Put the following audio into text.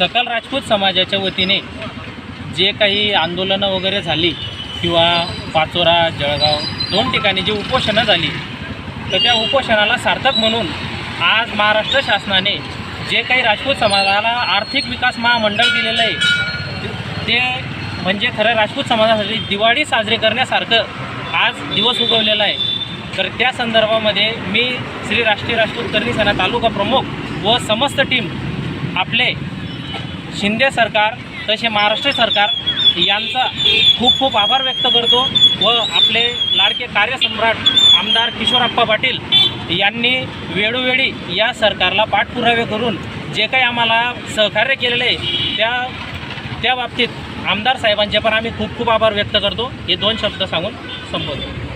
सकल राजपूत समाजाच्या वतीने जे काही आंदोलनं वगैरे झाली किंवा पाचोरा जळगाव दोन ठिकाणी जी उपोषणं झाली तर त्या उपोषणाला सार्थक म्हणून आज महाराष्ट्र शासनाने जे काही राजपूत समाजाला आर्थिक विकास महामंडळ दिलेलं आहे ते म्हणजे खरं राजपूत समाजासाठी दिवाळी साजरी करण्यासारखं आज दिवस उगवलेला आहे. तर त्या संदर्भामध्ये मी श्री राष्ट्रीय राजपूत करणी सेना तालुका प्रमुख व समस्त टीम आपले शिंदे सरकार तसे महाराष्ट्र सरकार यांचा खूप खूप आभार व्यक्त करतो व आपले लाडके कार्यसम्राट आमदार किशोरप्पा पाटील यांनी वेळोवेळी या सरकारला पाठपुरावे करून जे काही आम्हाला सहकार्य केलेले आहे त्या त्या बाबतीत आमदार साहेबांचे पण आम्ही खूप खूप आभार व्यक्त करतो. हे दोन शब्द सांगून संपवतो.